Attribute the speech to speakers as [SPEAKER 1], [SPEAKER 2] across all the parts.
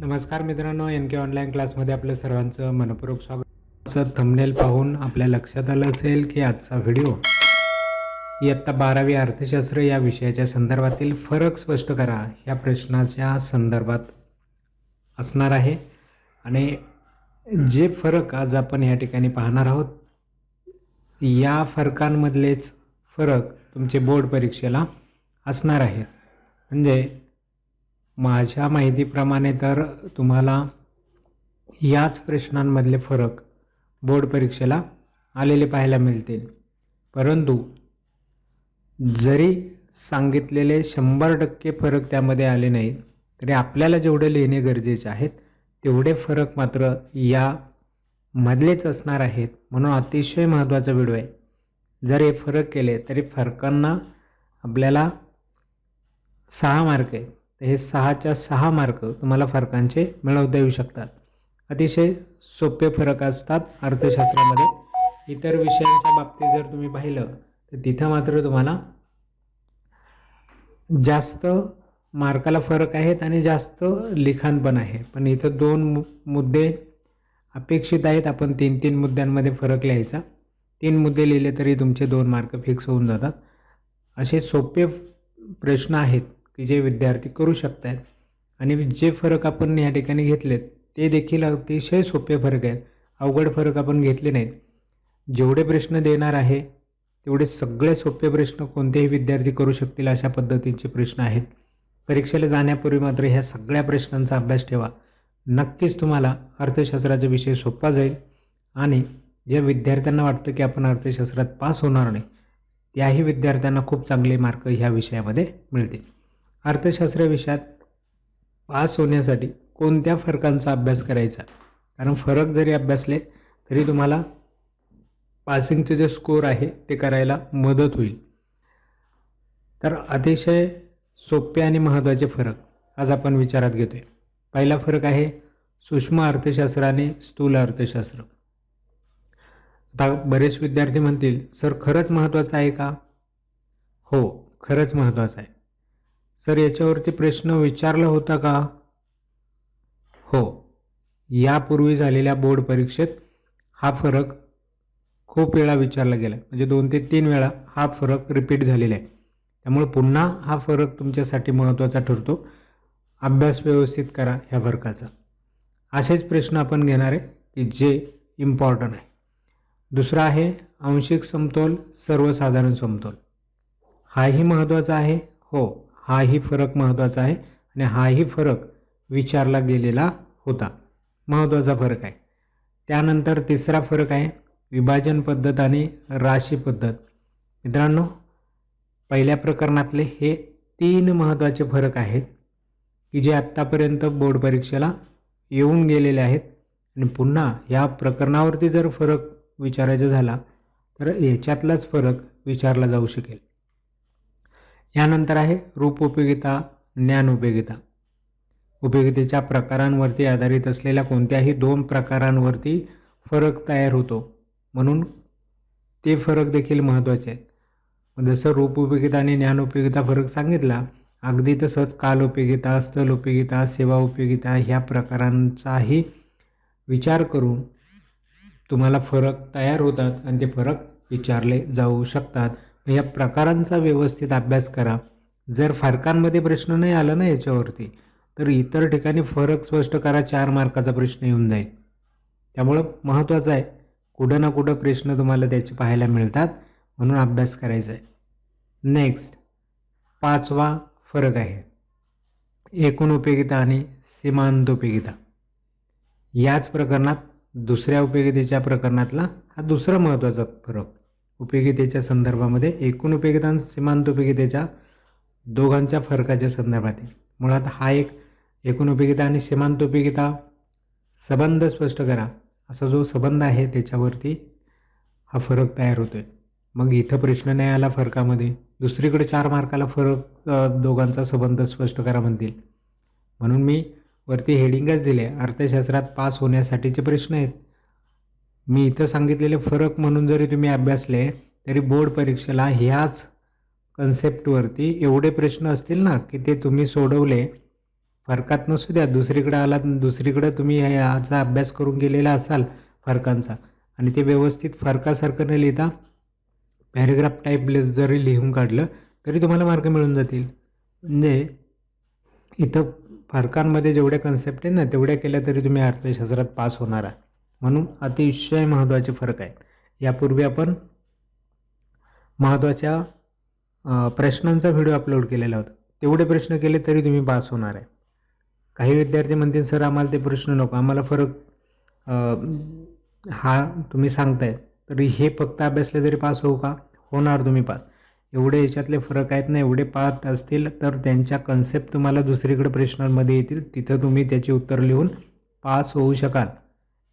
[SPEAKER 1] नमस्कार मित्रांनो एन के ऑनलाईन क्लासमध्ये आपलं सर्वांचं मनपूर्वक स्वागत. असं थंबनेल पाहून आपल्या लक्षात आलं असेल की आजचा व्हिडिओ इयत्ता बारावी अर्थशास्त्र या विषयाच्या संदर्भातील फरक स्पष्ट करा. या प्रश्नाच्या संदर्भात असणार आहे. आणि जे फरक आज आपण या ठिकाणी पाहणार आहोत या फरकांमधलेच फरक तुमचे बोर्ड परीक्षेला असणार आहेत. म्हणजे माझ्या माहितीप्रमाणे तर तुम्हाला याच प्रश्नांमधले फरक बोर्ड परीक्षेला आलेले पाहायला मिळतील. परंतु जरी सांगितलेले शंभर टक्के फरक त्यामध्ये आले नाहीत तरी आपल्याला जेवढे लिहिणे गरजेचे आहेत तेवढे फरक मात्र या मधलेच असणार आहेत म्हणून अतिशय महत्त्वाचा व्हिडिओ आहे. जर हे फरक केले तरी फरकांना आपल्याला सहा मार्क आहे. तर हे सहाच्या सहा मार्क तुम्हाला फरकांचे मिळवता येऊ शकतात. अतिशय सोपे फरक असतात अर्थशास्त्रामध्ये. इतर विषयांच्या बाबतीत जर तुम्ही पाहिलं तर तिथं मात्र तुम्हाला जास्त मार्काला फरक आहेत आणि जास्त लिखाण पण आहे. पण इथं दोन मु मुद्दे अपेक्षित आहेत. आपण तीन तीन मुद्द्यांमध्ये फरक लिहायचा. तीन मुद्दे लिहिले तरी तुमचे दोन मार्क फिक्स होऊन जातात. असे सोपे प्रश्न आहेत. की जे विद्यार्थी करू शकत आहेत आणि जे फरक आपण या ठिकाणी घेतलेत ते देखील अतिशय सोपे फरक आहेत. अवघड फरक आपण घेतले नाहीत. जेवढे प्रश्न देणार आहे तेवढे सगळे सोपे प्रश्न कोणतेही विद्यार्थी करू शकतील अशा पद्धतीचे प्रश्न आहेत. परीक्षेला जाण्यापूर्वी मात्र ह्या सगळ्या प्रश्नांचा अभ्यास ठेवा. नक्कीच तुम्हाला अर्थशास्त्राचा विषय सोपा जाईल आणि ज्या विद्यार्थ्यांना वाटतं की आपण अर्थशास्त्रात पास होणार नाही त्याही विद्यार्थ्यांना खूप चांगले मार्क ह्या विषयामध्ये मिळतील. अर्थशास्त्र विषयात पास होण्यासाठी कोणत्या फरकांचा अभ्यास करायचा? कारण फरक जरी अभ्यासले तरी तुम्हाला पासिंगचे जे स्कोर आहे ते करायला मदत होईल. तर अतिशय सोपे आणि महत्त्वाचे फरक आज आपण विचारात घेतो आहे पहिला फरक आहे सूक्ष्म अर्थशास्त्र आणि स्थूल अर्थशास्त्र. आता बरेच विद्यार्थी म्हणतील सर खरंच महत्त्वाचं आहे का? हो खरंच महत्त्वाचं आहे. सर याच्यावरती प्रश्न विचारला होता का? हो. यापूर्वी झालेल्या बोर्ड परीक्षेत हा फरक खूप वेळा विचारला गेला. म्हणजे दोन ते तीन वेळा हा फरक रिपीट झालेला आहे. त्यामुळे पुन्हा हा फरक तुमच्यासाठी महत्त्वाचा ठरतो. अभ्यास व्यवस्थित करा ह्या फरकाचा. असेच प्रश्न आपण घेणार आहे की जे इम्पॉर्टंट आहे. दुसरा आहे आंशिक समतोल सर्वसाधारण समतोल. हाही महत्त्वाचा आहे? हो. हाही फरक महत्त्वाचा आहे आणि हाही फरक विचारला गेलेला होता. महत्त्वाचा फरक आहे. त्यानंतर तिसरा फरक आहे विभाजन पद्धत आणि राशी पद्धत. मित्रांनो पहिल्या प्रकरणातले हे तीन महत्त्वाचे फरक आहेत की जे आत्तापर्यंत बोर्ड परीक्षेला येऊन गेलेले आहेत आणि पुन्हा या प्रकरणावरती जर फरक विचारायचा झाला तर याच्यातलाच फरक विचारला जाऊ शकेल. यानंतर आहे रूप उपयोगिता ज्ञान उपयोगिता. उपयोगितेच्या प्रकारांवरती आधारित असलेल्या कोणत्याही दोन प्रकारांवरती फरक तयार होतो. म्हणून ते फरक देखील महत्त्वाचे आहेत. जसं रूप उपयोगिता आणि ज्ञान उपयोगिता फरक सांगितला अगदी तसंच काल उपयोगिता स्थल उपयोगिता सेवा उपयोगिता ह्या प्रकारांचाही विचार करून तुम्हाला फरक तयार होतात आणि ते फरक विचारले जाऊ शकतात. या प्रकारांचा व्यवस्थित अभ्यास करा. जर फरकांमध्ये प्रश्न नाही आला ना याच्यावरती तर इतर ठिकाणी फरक स्पष्ट करा चार मार्काचा प्रश्न येऊन जाईल. त्यामुळं महत्त्वाचं आहे कुठं ना कुठं प्रश्न तुम्हाला त्याचे पाहायला मिळतात म्हणून अभ्यास करायचा आहे. नेक्स्ट पाचवा फरक आहे एकूण उपयोगिता आणि सीमांत उपयोगिता. याच प्रकरणात दुसऱ्या उपयोगितेच्या प्रकरणातला हा दुसरा महत्त्वाचा फरक. उपयोगितेच्या संदर्भामध्ये एकूण उपयोगिता आणि सीमांत उपयोगितेच्या दोघांच्या फरकाच्या संदर्भात मुळात हा एक एकूण उपयोगिता आणि सीमांत उपयोगिता संबंध स्पष्ट करा. असा जो संबंध आहे त्याच्यावरती हा फरक तयार होतो आहे मग इथं प्रश्न नाही आला फरकामध्ये. दुसरीकडे चार मार्काला फरक दोघांचा संबंध स्पष्ट करा म्हणतील. म्हणून मी वरती हेडिंगच दिले. अर्थशास्त्रात पास होण्यासाठीचे प्रश्न आहेत. मी इथं सांगितलेले फरक म्हणून जरी तुम्ही अभ्यासले तरी बोर्ड परीक्षेला ह्याच कन्सेप्टवरती एवढे प्रश्न असतील ना की ते तुम्ही सोडवले फरकात नसू द्या. दुसरीकडे आलात दुसरीकडे तुम्ही याचा अभ्यास करून गेलेला असाल फरकांचा. आणि ते व्यवस्थित फरकासारखं न लिहिता पॅरेग्राफ टाईप जरी लिहून काढलं तरी तुम्हाला मार्क मिळून जातील. म्हणजे इथं फरकांमध्ये जेवढ्या कन्सेप्ट आहेत ना तेवढ्या केल्या तरी तुम्ही अर्थशास्त्रात पास होणार आहे. म्हणून अतिशय महत्त्वाचे फरक आहेत. यापूर्वी आपण महत्त्वाच्या प्रश्नांचा व्हिडिओ अपलोड केलेला होता. तेवढे प्रश्न केले तरी तुम्ही पास होणार आहे. काही विद्यार्थी म्हणतील सर आम्हाला ते प्रश्न नको. आम्हाला फरक हा तुम्ही सांगताय. तरी हे फक्त अभ्यासले तरी पास होऊ का? होणार तुम्ही पास एवढे याच्यातले फरक आहेत ना एवढे पाठ असतील तर त्यांच्या कन्सेप्ट तुम्हाला दुसरीकडे प्रश्नांमध्ये येतील. तिथं तुम्ही त्याची उत्तर लिहून पास होऊ शकाल.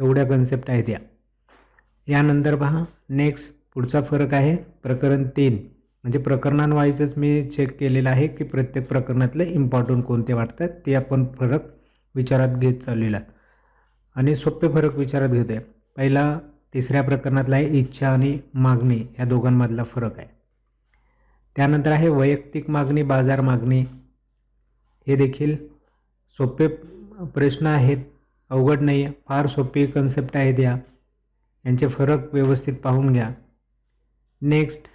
[SPEAKER 1] एवढ्या कन्सेप्ट आहेत या. यानंतर पहा नेक्स्ट पुढचा फरक आहे प्रकरण तीन. म्हणजे प्रकरणांवाईजच मी चेक केलेलं आहे की प्रत्येक प्रकरणातले इम्पॉर्टंट कोणते वाटतात ते आपण फरक विचारात घेत चाललेला आहे आणि सोपे फरक विचारात घेतो आहे पहिला तिसऱ्या प्रकरणातला आहे इच्छा आणि मागणी. या दोघांमधला फरक आहे. त्यानंतर आहे वैयक्तिक मागणी बाजार मागणी. हे देखील सोपे प्रश्न आहेत. अवघड नाही आहे फार सोपी कन्सेप्ट आहेत या यांचे फरक व्यवस्थित पाहून घ्या. नेक्स्ट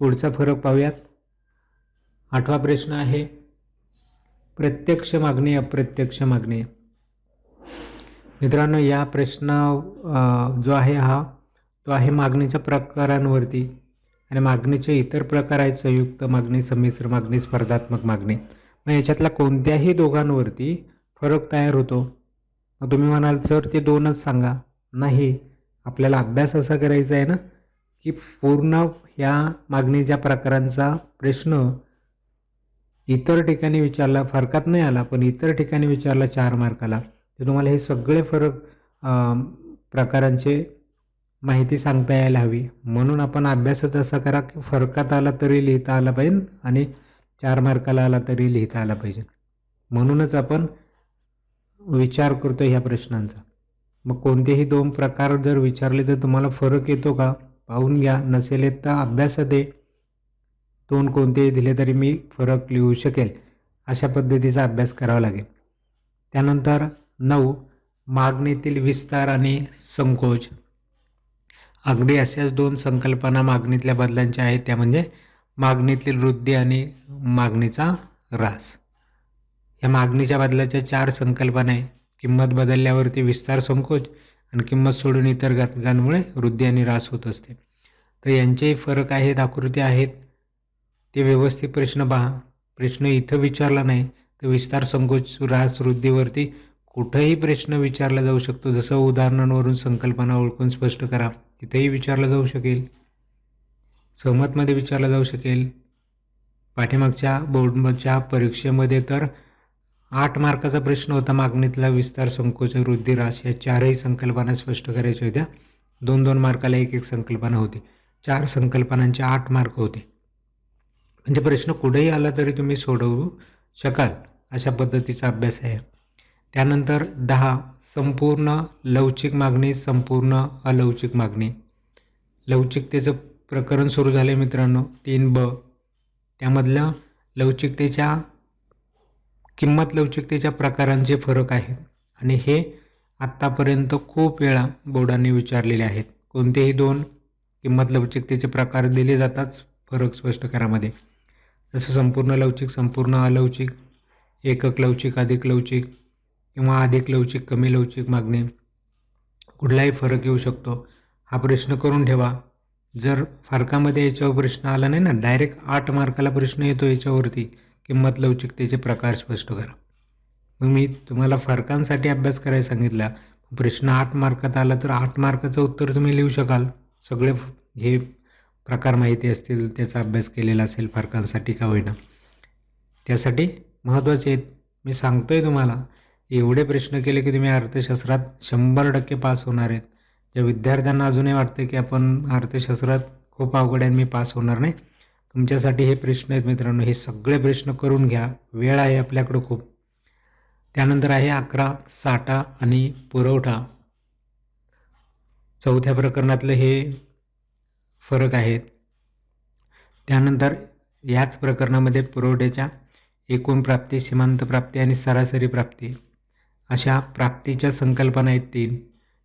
[SPEAKER 1] पुढचा फरक पाहूयात. आठवा प्रश्न आहे. प्रत्यक्ष मागणी अप्रत्यक्ष मागणी. मित्रांनो या प्रश्न जो आहे हा तो आहे मागणीच्या प्रकारांवरती. आणि मागणीचे इतर प्रकार आहेत संयुक्त मागणी संमिश्र मागणी स्पर्धात्मक मागणी. मग याच्यातल्या कोणत्याही दोघांवरती फरक तयार होतो. मग तुम्ही म्हणाल सर ते दोनच सांगा. नाही आपल्याला अभ्यास असा करायचा आहे ना की पूर्ण ह्या मागणीच्या प्रकारांचा प्रश्न इतर ठिकाणी विचारला फरकात नाही आला पण इतर ठिकाणी विचारला चार मार्काला तर तुम्हाला हे सगळे फरक प्रकारांचे माहिती सांगता यायला हवी. म्हणून आपण अभ्यासच असा करा की फरकात आला तरी लिहिता आला पाहिजे आणि चार मार्काला आला तरी लिहिता आला पाहिजे. म्हणूनच आपण विचार करतो ह्या प्रश्नांचा. मग कोणतेही दोन प्रकार जर विचारले तर तुम्हाला फरक येतो का? पाहून घ्या. नसेल येत तर अभ्यासात आहे दोन कोणतेही दिले तरी मी फरक लिहू शकेल. अशा पद्धतीचा अभ्यास करावा लागेल. त्यानंतर नऊ मागणीतील विस्तार आणि संकोच. अगदी अशाच दोन संकल्पना मागणीतल्या बदलांच्या आहेत. त्या म्हणजे मागणीतील वृद्धी आणि मागणीचा ऱ्हास. या मागणीच्या बदलाच्या चार संकल्पना आहे किंमत बदलल्यावरती विस्तार संकोच आणि किंमत सोडून इतर घटकांमुळे वृद्धी आणि ऱ्हास होत असते. तर यांचेही फरक आहेत आकृती आहेत. ते व्यवस्थित प्रश्न पहा. प्रश्न इथं विचारला नाही तर विस्तार संकोच ऱ्हास वृद्धीवरती कुठंही प्रश्न विचारला जाऊ शकतो. जसं उदाहरणांवरून संकल्पना ओळखून स्पष्ट करा. तिथेही विचारला जाऊ शकेल. सहमतमध्ये विचारला जाऊ शकेल. पाठीमागच्या बोर्डच्या परीक्षेमध्ये तर आठ मार्काचा प्रश्न होता. मागणीतला विस्तार संकोच वृद्धी या चारही संकल्पना स्पष्ट करायच्या होत्या. दोन दोन मार्काला एक एक संकल्पना होती. चार संकल्पनांचे आठ मार्क होते. म्हणजे प्रश्न कुठेही आला तरी तुम्ही सोडवू शकाल अशा पद्धतीचा अभ्यास आहे. त्यानंतर दहा संपूर्ण लवचिक मागणी संपूर्ण अलवचिक मागणी. लवचिकतेचं प्रकरण सुरू झालं आहे मित्रांनो. तीन ब. त्यामधलं लवचिकतेच्या किंमत लवचिकतेच्या प्रकारांचे फरक आहेत. आणि हे आत्तापर्यंत खूप वेळा बोर्डाने विचारलेले आहेत. कोणतेही दोन किंमत लवचिकतेचे प्रकार दिले जातात फरक स्पष्ट करामध्ये. जसं संपूर्ण लवचिक संपूर्ण अलवचिक एकक लवचिक अधिक लवचिक किंवा अधिक लवचिक कमी लवचिक मागणी. कुठलाही फरक येऊ शकतो. हा प्रश्न करून ठेवा. जर फरकामध्ये याच्यावर प्रश्न आला नाही ना डायरेक्ट आठ मार्काला प्रश्न येतो याच्यावरती. किंमत लवचिकतेचे प्रकार स्पष्ट करा. मग मी तुम्हाला फरकांसाठी अभ्यास करायला सांगितला. प्रश्न आठ मार्कात आला तर आठ मार्काचं उत्तर तुम्ही लिहू शकाल. सगळे हे प्रकार माहिती असतील त्याचा अभ्यास केलेला असेल फरकांसाठी का होईना. त्यासाठी महत्त्वाचे आहेत. मी सांगतो आहे तुम्हाला एवढे प्रश्न केले की तुम्ही अर्थशास्त्रात शंभर टक्के पास होणार आहेत. ज्या विद्यार्थ्यांना अजूनही वाटतं की आपण अर्थशास्त्रात खूप अवघड आहे आणि मी पास होणार नाही तुमच्यासाठी हे प्रश्न आहेत मित्रांनो हे सगळे प्रश्न करून घ्या. वेळ आहे आपल्याकडं खूप. त्यानंतर आहे अकरा साठा आणि पुरवठा. चौथ्या प्रकरणातलं हे फरक आहेत. त्यानंतर याच प्रकरणामध्ये पुरवठ्याच्या एकूण प्राप्ती सीमांत प्राप्ती आणि सरासरी प्राप्ती. अशा प्राप्तीच्या संकल्पना आहेत तीन.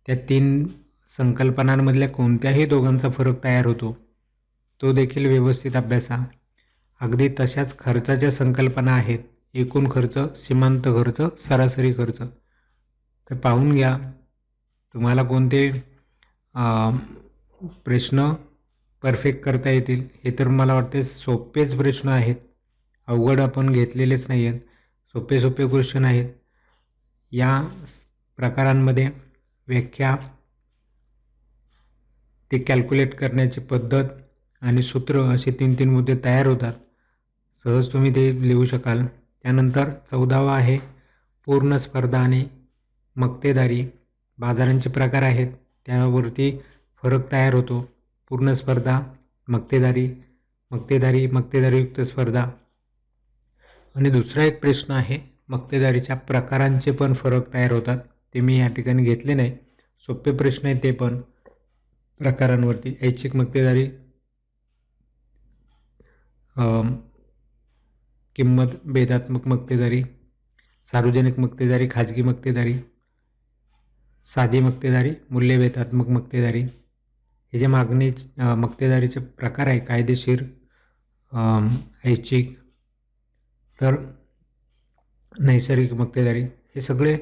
[SPEAKER 1] त्या तीन संकल्पनांमधल्या कोणत्याही दोघांचा फरक तयार होतो. तो देखील व्यवस्थित अभ्यासा. अगदी तशाच खर्चाच्या संकल्पना आहेत. एकूण खर्च सीमांत खर्च सरासरी खर्च. तर पाहून घ्या. तुम्हाला कोणते प्रश्न परफेक्ट करता येतील? हे तर मला वाटते सोपेच प्रश्न आहेत. अवघड आपण घेतलेलेच नाही आहेत सोपे सोपे क्वेश्चन आहेत. या प्रकारांमध्ये व्याख्या ते कॅल्क्युलेट करण्याची पद्धत आणि सूत्र असे तीन तीन मुद्दे तयार होतात. सहज तुम्ही ते लिहू शकाल. त्यानंतर चौदावा आहे पूर्ण स्पर्धा आणि मक्तेदारी. बाजारांचे प्रकार आहेत. त्यावरती फरक तयार होतो. पूर्ण स्पर्धा मक्तेदारी मक्तेदारी मक्तेदारीयुक्त स्पर्धा. आणि दुसरा एक प्रश्न आहे मक्तेदारीच्या प्रकारांचे पण फरक तयार होतात. ते मी या ठिकाणी घेतले नाही. सोपे प्रश्न आहेत ते पण. प्रकारांवरती. ऐच्छिक मक्तेदारी किंमत भेदात्मक मक्तेदारी सार्वजनिक मक्तेदारी खाजगी मक्तेदारी साधी मक्तेदारी मूल्यभेदात्मक मक्तेदारी. हे जे मागणी मक्तेदारीचे प्रकार आहे कायदेशीर ऐच्छिक तर नैसर्गिक मक्तेदारी हे सगळे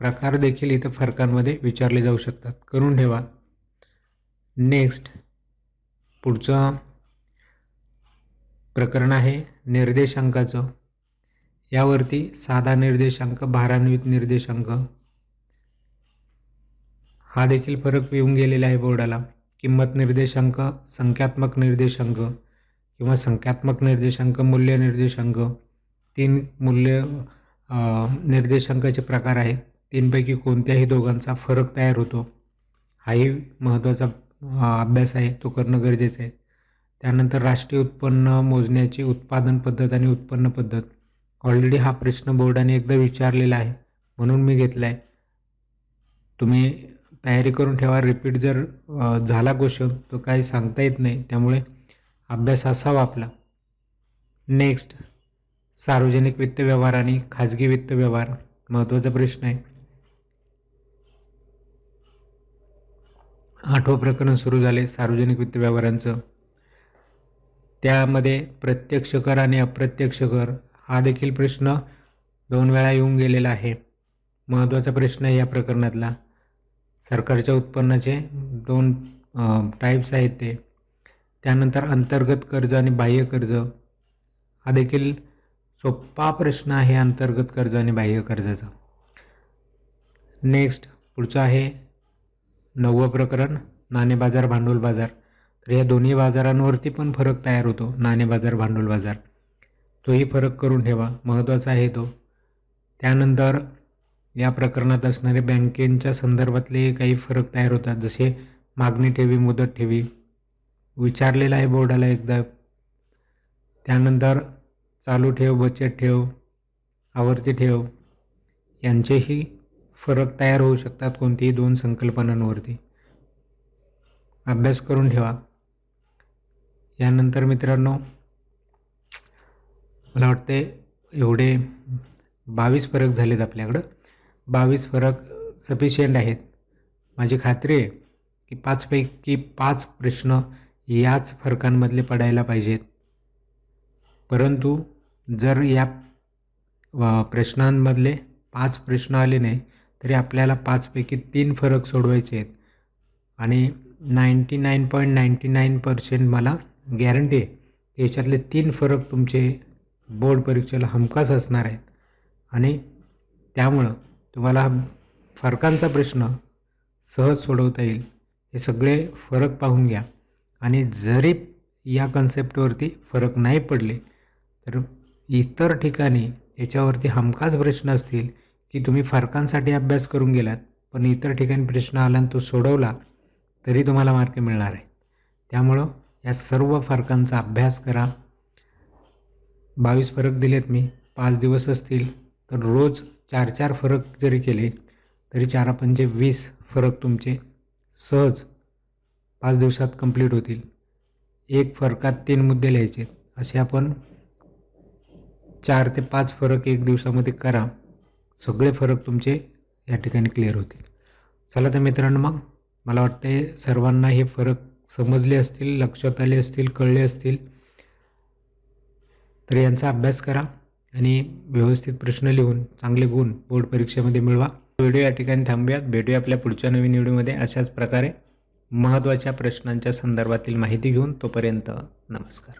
[SPEAKER 1] प्रकार देखील इथं फरकांमध्ये विचारले जाऊ शकतात. करून ठेवा. नेक्स्ट पुढचं प्रकरण आहे निर्देशांकाचं. यावरती साधा निर्देशांक भारान्वित निर्देशांक. हा देखील फरक येऊन गेलेला आहे बोर्डाला. किंमत निर्देशांक संख्यात्मक निर्देशांक किंवा संख्यात्मक निर्देशांक मूल्य निर्देशांक. तीन मूल्य निर्देशांकाचे प्रकार आहेत. तीनपैकी कोणत्याही दोघांचा फरक तयार होतो. हाही महत्त्वाचा अभ्यास आहे. तो करणं गरजेचं आहे. त्यानंतर राष्ट्रीय उत्पन्न मोजण्याची उत्पादन पद्धत आणि उत्पन्न पद्धत. ऑलरेडी हा प्रश्न बोर्डाने एकदा विचारलेला आहे. म्हणून मी घेतला आहे तुम्ही तयारी करून ठेवा. रिपीट जर झाला क्वेश्चन तो काही सांगता येत नाही. त्यामुळे अभ्यास असावा आपला नेक्स्ट सार्वजनिक वित्त व्यवहार आणि खाजगी वित्त व्यवहार. महत्त्वाचा प्रश्न आहे. आठवं प्रकरण सुरू झाले. सार्वजनिक वित्त व्यवहारांचं. त्यामध्ये प्रत्यक्ष कर आणि अप्रत्यक्ष कर हा देखील प्रश्न दोन वेळा येऊन गेलेला आहे. महत्त्वाचा प्रश्न आहे या प्रकरणातला. सरकारच्या उत्पन्नाचे दोन टाईप्स आहेत ते. त्यानंतर अंतर्गत कर्ज आणि बाह्य कर्ज. हा देखील सोपा प्रश्न आहे अंतर्गत कर्ज आणि बाह्य कर्जाचा. नेक्स्ट पुढचं आहे नववं प्रकरण नाणे बाजार भांडवल बाजार. तर या दोन्ही बाजारांवरती पण फरक तयार होतो. नाणे बाजार भांडवल बाजार. तोही फरक करून ठेवा. महत्त्वाचा आहे तो. त्यानंतर या प्रकरणात असणारे बँकेच्या संदर्भातले काही फरक तयार होतात. जसे मागणी ठेवी मुदत ठेवी. विचारलेला आहे बोर्डाला एकदा. त्यानंतर चालू ठेव बचत ठेव आवर्ती ठेव यांचेही फरक तयार होऊ शकतात कोणतीही दोन संकल्पनांवरती. अभ्यास करून ठेवा. यानंतर मित्रांनो मला वाटते एवढे बावीस फरक झालेत आपल्याकडं. बावीस फरक सफिशियंट आहेत. माझी खात्री आहे की पाचपैकी पाच प्रश्न याच फरकांमधले पडायला पाहिजेत. परंतु जर या प्रश्नांमधले पाच प्रश्न आले नाही तरी आपल्याला पाचपैकी तीन फरक सोडवायचे आहेत. आणि ninety nine point ninety nine percent मला गॅरंटी आहे. याच्यातले तीन फरक तुमचे बोर्ड परीक्षेला हमखास असणार आहेत. आणि त्यामुळं तुम्हाला फरकांचा प्रश्न सहज सोडवता येईल. हे सगळे फरक पाहून घ्या. आणि जरी या कन्सेप्टवरती फरक नाही पडले तर इतर ठिकाणी याच्यावरती हमखास प्रश्न असतील की तुम्ही फरकांसाठी अभ्यास करून गेलात पण इतर ठिकाणी प्रश्न आला आणि तो सोडवला तरी तुम्हाला मार्क मिळणार आहे त्यामुळं या सर्व फरकांचा अभ्यास करा. बावीस फरक दिलेत मी. पाच दिवस असतील तर रोज चार चार फरक जरी केले तरी चारा पंचे वीस फरक तुमचे सहज पाच दिवसात कंप्लीट होतील. एक फरकात तीन मुद्दे लिहायचे. असे आपण चार ते पाच फरक एक दिवसामध्ये करा. सगळे फरक तुमचे या ठिकाणी क्लिअर होतील. चला तर मित्रांनो मग मला वाटते सर्वांना हे फरक समजले असतील लक्षात आले असतील कळले असतील तर यांचा अभ्यास करा आणि व्यवस्थित प्रश्न लिहून चांगले गुण बोर्ड परीक्षेमध्ये मिळवा. व्हिडिओ या ठिकाणी थांबूयात. भेटूया आपल्या पुढच्या नवीन व्हिडिओमध्ये. अशाच प्रकारे महत्त्वाच्या प्रश्नांच्या संदर्भातील माहिती घेऊन तोपर्यंत नमस्कार.